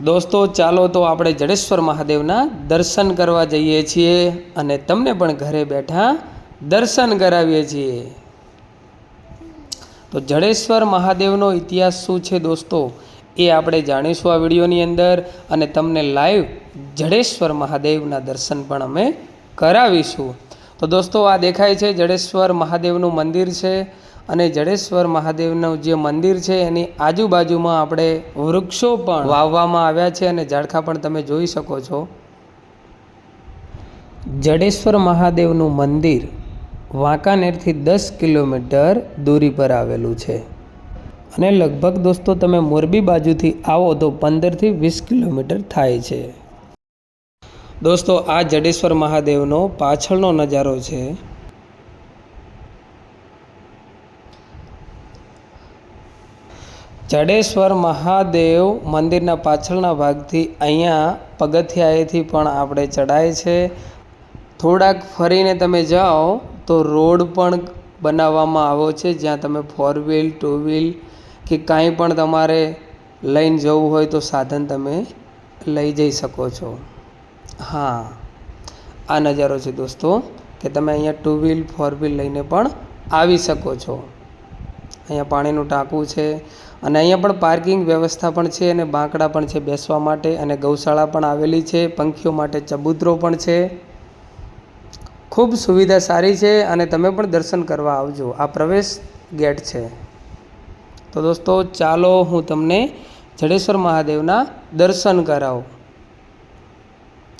દોસ્તો, ચાલો તો આપણે જડેશ્વર મહાદેવના દર્શન કરવા જઈએ છીએ અને તમને પણ ઘરે બેઠા દર્શન કરાવીએ છીએ. તો જડેશ્વર મહાદેવનો ઇતિહાસ શું છે દોસ્તો? એ આપણે જાણીશું આ વિડીયોની અંદર અને તમને લાઈવ જડેશ્વર મહાદેવના દર્શન પણ અમે કરાવીશું. તો દોસ્તો, આ દેખાય છે જડેશ્વર મહાદેવનું મંદિર છે. અને જડેશ્વર મહાદેવનું જે મંદિર છે, એની આજુબાજુમાં આપણે વૃક્ષો પણ વાવવામાં આવ્યા છે અને ઝાડખા પણ તમે જોઈ શકો છો. જડેશ્વર મહાદેવનું મંદિર વાંકાનેરથી દસ કિલોમીટર દૂરી પર આવેલું છે. અને લગભગ દોસ્તો તમે મોરબી બાજુથી આવો તો પંદરથી વીસ કિલોમીટર થાય છે. દોસ્તો, આ જડેશ્વર મહાદેવનો પાછળનો નજારો છે. જડેશ્વર મહાદેવ મંદિરના પાછળના ભાગથી અહીંયા પગથિયાએથી પણ આપણે ચડાય છે. થોડાક ફરીને તમે જાઓ તો રોડ પણ બનાવવામાં આવ્યો છે, જ્યાં તમે ફોર વ્હીલ ટુ વ્હીલ કે કાંઈ પણ તમારે લઈને જવું હોય તો સાધન તમે લઈ જઈ શકો છો. હા, આ નજારો છે દોસ્તો, કે તમે અહીંયા ટુ વ્હીલ ફોર વ્હીલ લઈને પણ આવી શકો છો. અહીંયા પાણીનું ટાંકું છે અને અહીંયા પણ પાર્કિંગ વ્યવસ્થા પણ છે અને બાંકડા પણ છે બેસવા માટે અને ગૌશાળા પણ આવેલી છે, પંખીઓ માટે ચબૂતરો પણ છે. ખૂબ સુવિધા સારી છે અને તમે પણ દર્શન કરવા આવજો. આ પ્રવેશ ગેટ છે. તો દોસ્તો, ચાલો હું તમને જડેશ્વર મહાદેવના દર્શન કરાવું.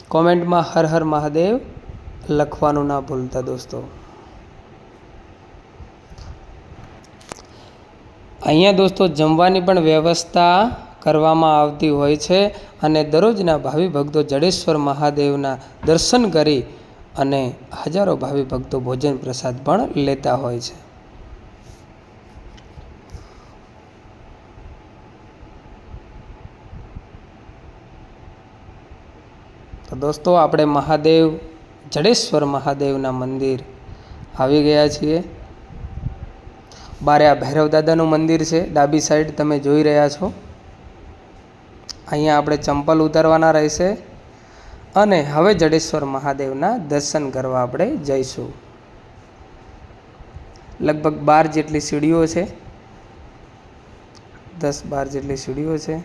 કોમેન્ટમાં હર હર મહાદેવ લખવાનું ના ભૂલતા દોસ્તો. અહીંયા દોસ્તો જમવાની પણ વ્યવસ્થા કરવામાં આવતી હોય છે અને દરરોજના ભાવિ ભક્તો જડેશ્વર મહાદેવના દર્શન કરી અને હજારો ભાવિ ભક્તો ભોજન પ્રસાદ પણ લેતા હોય છે. તો દોસ્તો આપણે મહાદેવ જડેશ્વર મહાદેવના મંદિર આવી ગયા છીએ. બારે આ ભૈરવ દાદાનું મંદિર છે, ડાબી સાઈડ તમે જોઈ રહ્યા છો. અહીંયા આપણે ચંપલ ઉતારવાના રહેશે અને હવે જડેશ્વર મહાદેવના દર્શન કરવા આપણે જઈશું. લગભગ બાર જેટલી સીડીઓ છે. દસ બાર જેટલી સીડીઓ છે.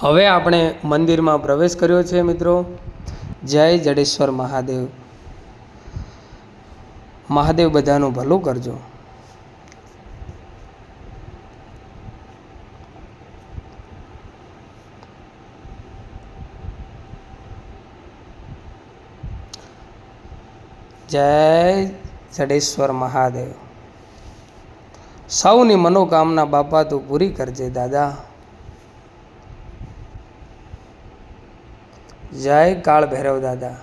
હવે આપણે મંદિરમાં પ્રવેશ કર્યો છે મિત્રો. જય જડેશ્વર મહાદેવ. મહાદેવ બધાનું ભલું કરજો. જય જડેશ્વર મહાદેવ. સૌની મનોકામના બાપા તું પૂરી કરજે દાદા. જય કાળ ભૈરવ દાદા.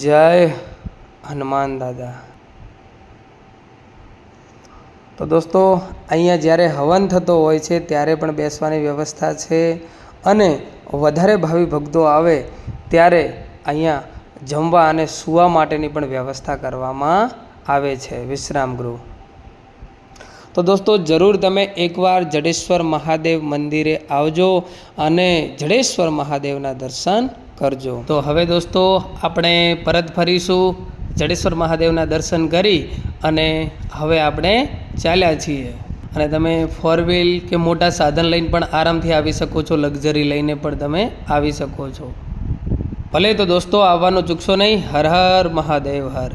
જય હનુમાન દાદા. તો દોસ્તો, અહીંયા જ્યારે હવન થતો હોય છે, ત્યારે પણ બેસવાની વ્યવસ્થા છે અને વધારે ભાવિ ભક્તો આવે ત્યારે અહીંયા જમવા અને સૂવા માટેની પણ વ્યવસ્થા કરવામાં આવે છે. વિશ્રામ ગૃહ તો દોસ્તો, જરૂર તમે એકવાર જડેશ્વર મહાદેવ મંદિરે આવજો અને જડેશ્વર મહાદેવના દર્શન કરજો. તો હવે દોસ્તો, આપણે પરત ફરીશું, જડેશ્વર મહાદેવના દર્શન કરી અને હવે આપણે ચાલ્યા છીએ. અને તમે ફોર વ્હીલ કે મોટા સાધન લઈને પણ આરામથી આવી શકો છો લક્ઝરી લઈને પણ તમે આવી શકો છો. ભલે તો દોસ્તો, આવવાનું ચૂકશો નહીં. હર હર મહાદેવ, હર.